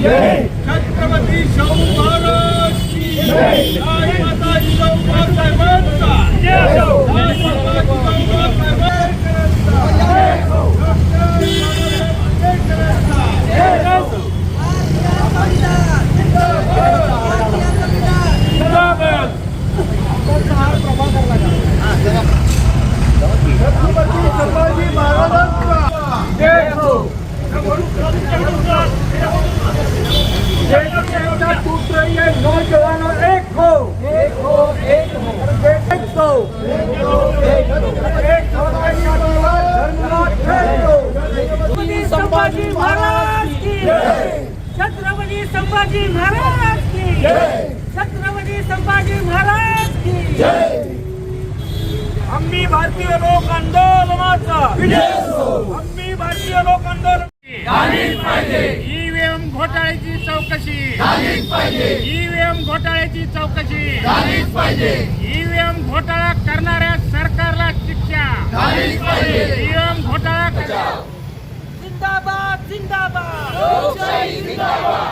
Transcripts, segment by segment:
छत्रपती शाहू महाराज की जय माता जिजाऊ बाळासाहेबांचा जय माता जिजाऊ बाळासाहेबांचा छत्रपती संभाजी महाराजांचा जय हो टूट रही है नौजवानों एक हो एक हो एक हो एक हो एक हो धर्मराज जय हो छत्रपती संभाजी महाराज की छत्रपती संभाजी महाराज की। छत्रपती संभाजी महाराज की। आम्ही भारतीय लोक आंदोलनाचा। आम्ही भारतीय लोक आंदोलन ईव्हीएम घोटाळ्याची चौकशी। ईव्हीएम घोटाळ्याची चौकशी। ईव्हीएम घोटाळा करणाऱ्या सरकारला शिक्षा। ईव्हीएम जिंदाबाद जिंदाबाद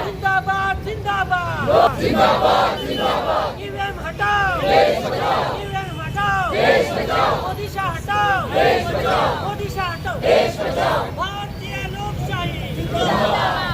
जिंदाबाद जिंदाबाद ईवीएम हटाओ ईवीएम हटाओ मोदी शाह हटाओ मोदी शाह हटाओ भारतीय लोकशाही जिंदाबाद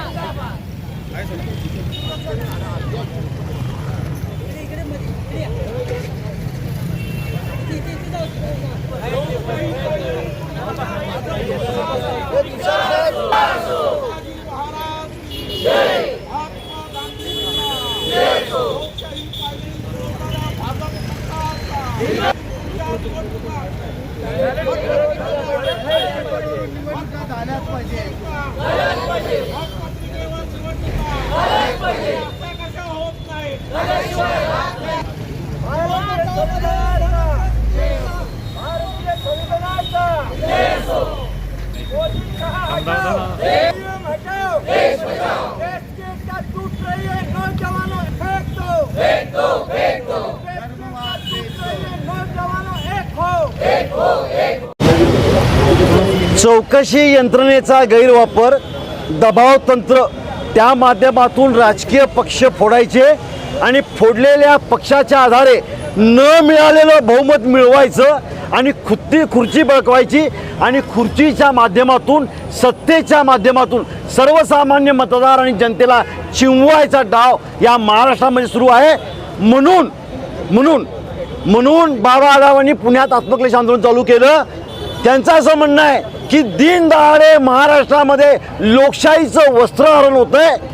चौकशी यंत्रणेचा गैरवापर दबाव तंत्र त्या माध्यमातून राजकीय पक्ष फोडायचे आणि फोडलेल्या पक्षाच्या आधारे न मिळालेलं बहुमत मिळवायचं आणि खुत्ती खुर्ची बळकवायची आणि खुर्चीच्या माध्यमातून सत्तेच्या माध्यमातून सर्वसामान्य मतदार आणि जनतेला चिंवायचा डाव या महाराष्ट्रामध्ये सुरू आहे. म्हणून म्हणून म्हणून बाबा आढावांनी पुण्यात आत्मक्लेश आंदोलन चालू केलं. त्यांचं असं म्हणणं आहे की दीनदहाडे महाराष्ट्रामध्ये लोकशाहीचं वस्त्रहरण होतं आहे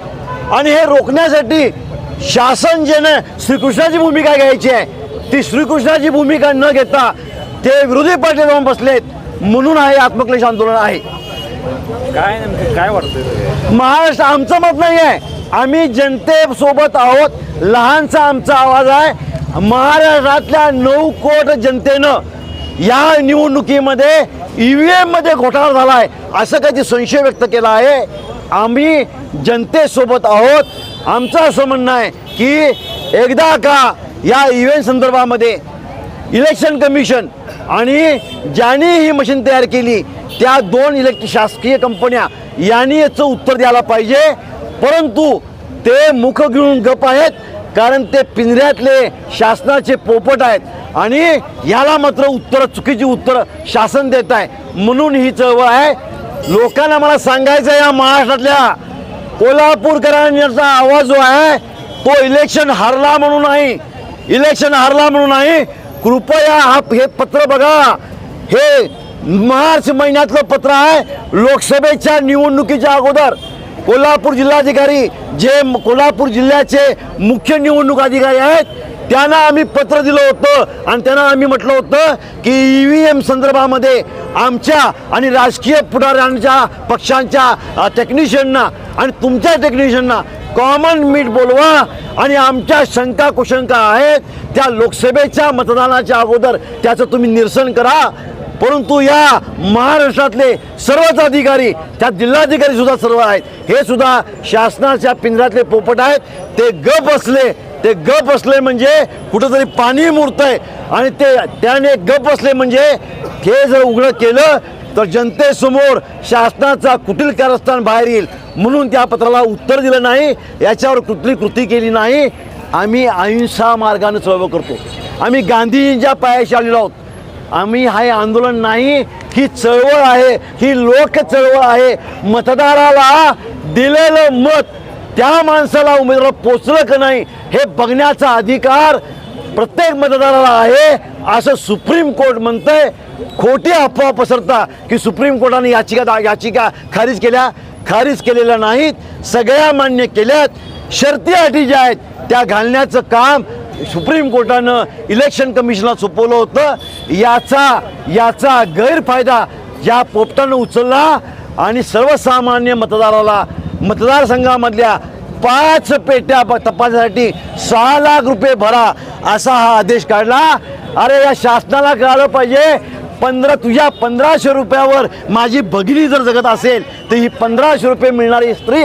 आणि हे रोखण्यासाठी शासन जेने श्रीकृष्णाची भूमिका घ्यायची आहे ती श्रीकृष्णाची भूमिका न घेता ते विरोधी पार्टी जाऊन बसलेत म्हणून हे आत्मक्लेश आंदोलन आहे. काय नेमकं काय वाटतंय महाराष्ट्र आमचं मत नाही आहे. आम्ही जनतेसोबत आहोत. लहानसा आमचा आवाज आहे. महाराष्ट्रातल्या नऊ कोट जनतेनं या निवडणुकीमध्ये ई व्ही एममध्ये घोटाळा झाला आहे. असं काही संशय व्यक्त केला आहे. आम्ही जनतेसोबत आहोत. आमचं असं म्हणणं आहे की एकदा का या इव्हेंट संदर्भामध्ये इलेक्शन कमिशन आणि ज्याने ही मशीन तयार केली त्या दोन इलेक्ट्रिक शासकीय कंपन्या यांनी याचं उत्तर द्यायला पाहिजे. परंतु ते मुख घेऊन गप आहेत कारण ते पिंजऱ्यातले शासनाचे पोपट आहेत. आणि याला मात्र उत्तर चुकीची उत्तर शासन देत आहे. म्हणून ही चळवळ आहे. लोकांना मला सांगायचं आहे या महाराष्ट्रातल्या कोल्हापूरकरांचा आवाज जो आहे तो इलेक्शन हरला म्हणून नाही. इलेक्शन हरला म्हणून नाही. कृपया हा हे पत्र बघा. हे मार्च महिन्यातलं पत्र आहे. लोकसभेच्या निवडणुकीच्या अगोदर कोल्हापूर जिल्हाधिकारी जे कोल्हापूर जिल्ह्याचे मुख्य निवडणूक अधिकारी आहेत त्यांना आम्ही पत्र दिलं होतं आणि त्यांना आम्ही म्हटलं होतं की ई व्ही एम संदर्भामध्ये आमच्या आणि राजकीय पुढाऱ्यांच्या पक्षांच्या टेक्निशियनना आणि तुमच्या टेक्निशियनना कॉमन मीट बोलवा आणि आमच्या शंका कुशंका आहेत त्या लोकसभेच्या मतदानाच्या अगोदर त्याचं तुम्ही निरसन करा. परंतु या महाराष्ट्रातले सर्वच अधिकारी त्या जिल्हाधिकारी सुद्धा सर्व आहेत. हे सुद्धा शासनाच्या पिंजऱ्यातले पोपट आहेत. ते गप असले ते गप असले म्हणजे कुठंतरी पाणी मुरतंय. आणि ते त्याने गप असले म्हणजे हे जर उघडं केलं तर जनतेसमोर शासनाचा कुटील कारस्थान बाहेर येईल. म्हणून त्या पत्राला उत्तर दिलं नाही याच्यावर कुठली कृती केली नाही. आम्ही अहिंसा मार्गाने चळवळ करतो. आम्ही गांधीजींच्या पायाशी आलेलो आहोत. आम्ही हे आंदोलन नाही ही चळवळ आहे ही लोक चळवळ आहे. मतदाराला दिलेलं मत त्या माणसाला उमेदवार पोचलं का नाही हे बघण्याचा अधिकार प्रत्येक मतदाराला आहे असं सुप्रीम कोर्ट म्हणतंय. खोटी अफवा पसरता की सुप्रीम कोर्टाने याचिका याचिका खारिज केल्या खारिज केलेल्या नाहीत. सगळ्या मान्य केल्यात. शर्ती अटी ज्या आहेत त्या घालण्याचं काम सुप्रीम कोर्टानं इलेक्शन कमिशनला सोपवलं होतं. याचा याचा गैरफायदा या पोपटानं उचलला आणि सर्वसामान्य मतदाराला मतदारसंघामधल्या पाच पेट्या तपासासाठी तपासण्यासाठी सहा लाख रुपये भरा असा हा आदेश काढला. अरे या शासनाला कळालं पाहिजे पंधरा तुझ्या पंधराशे रुपयावर माझी भगिनी जर जगत असेल तर ही पंधराशे रुपये मिळणारी स्त्री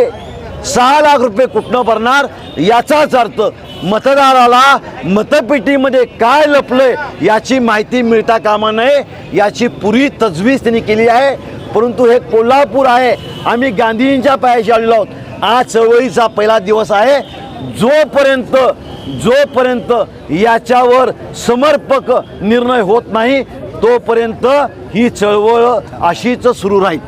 सहा लाख रुपये कुठनं भरणार? याचाच अर्थ मतदाराला मतपेटीमध्ये काय लपलंय याची माहिती मिळता कामा नये याची पुरी तजवीज त्यांनी केली आहे. परंतु हे कोल्हापूर आहे. आम्ही गांधीजींच्या पायाशी आलेलो आहोत. आज चळवळीचा पहिला दिवस आहे. जोपर्यंत जोपर्यंत याच्यावर समर्पक निर्णय होत नाही तोपर्यंत ही चळवळ अशीच सुरू राहील.